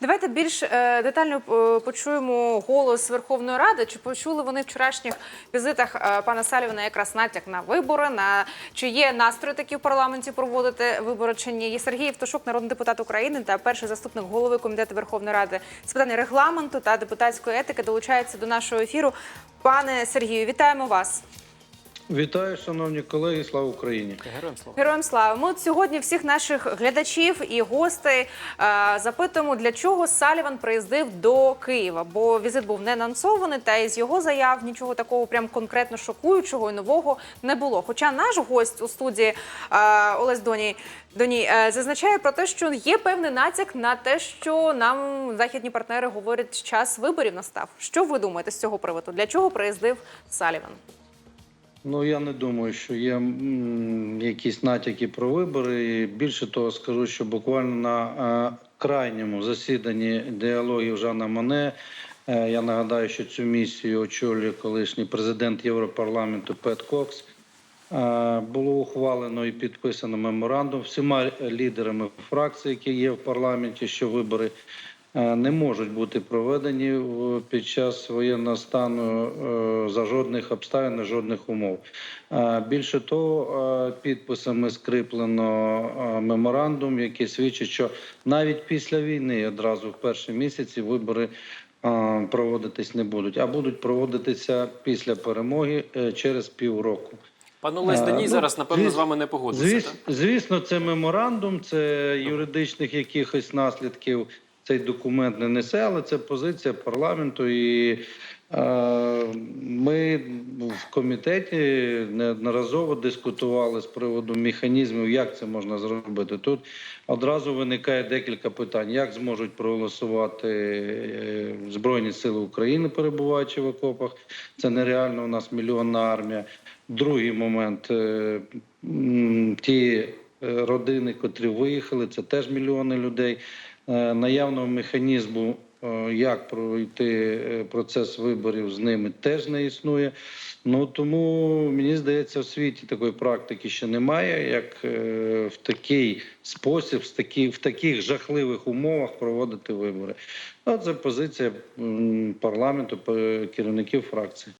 Давайте більш е, детально е, почуємо голос Верховної Ради. Чи почули вони в вчорашніх візитах е, пана Салівана якраз натяк на вибори? На чи є настрої такі в парламенті проводити вибори чи ні? Є Сергій Євтушок, народний депутат України та перший заступник голови комітету Верховної Ради з питань регламенту та депутатської етики долучається до нашого ефіру. Пане Сергію, вітаємо вас. Вітаю, шановні колеги, слава Україні! Героям слава. Героям слава. Ми от сьогодні всіх наших глядачів і гостей е, запитуємо, для чого Саліван приїздив до Києва. Бо візит був не анонсований, та із його заяв нічого такого прям конкретно шокуючого і нового не було. Хоча наш гость у студії е, Олесь Доній Доній е, зазначає про те, що є певний натяк на те, що нам західні партнери говорять, час виборів настав. Що ви думаєте з цього приводу? Для чого приїздив Саліван? Ну я не думаю, що є якісь натяки про вибори. Більше того, скажу, що буквально на е, крайньому засіданні діалогів Жана Моне. е, Я нагадаю, що цю місію очолює колишній президент Європарламенту Пет Кокс. Е, Було ухвалено і підписано меморандум всіма лідерами фракцій, які є в парламенті, що вибори не можуть бути проведені під час воєнного стану е, за жодних обставин, жодних умов. Е, Більше того, е, підписами скріплено е, меморандум, який свідчить, що навіть після війни, одразу в перші місяці, вибори е, проводитись не будуть, а будуть проводитися після перемоги е, через півроку. Пан Олесь Е, Даній ну, зараз, напевно, звіс- з вами не погодиться. Звіс, звісно, це меморандум, це юридичних якихось наслідків. Цей документ не несе, але це позиція парламенту. І е, ми в комітеті неодноразово дискутували з приводу механізмів, як це можна зробити. Тут одразу виникає декілька питань: як зможуть проголосувати е, Збройні Сили України, перебуваючи в окопах. Це нереально. У нас мільйонна армія. Другий момент е, ті е, родини, котрі виїхали, це теж мільйони людей. Е, Наявного механізму, е, як пройти е, процес виборів з ними, теж не існує. Ну тому мені здається, в світі такої практики ще немає, як в такий спосіб, в такі, в таких жахливих умовах проводити вибори. Ну, це позиція парламенту, керівників фракцій.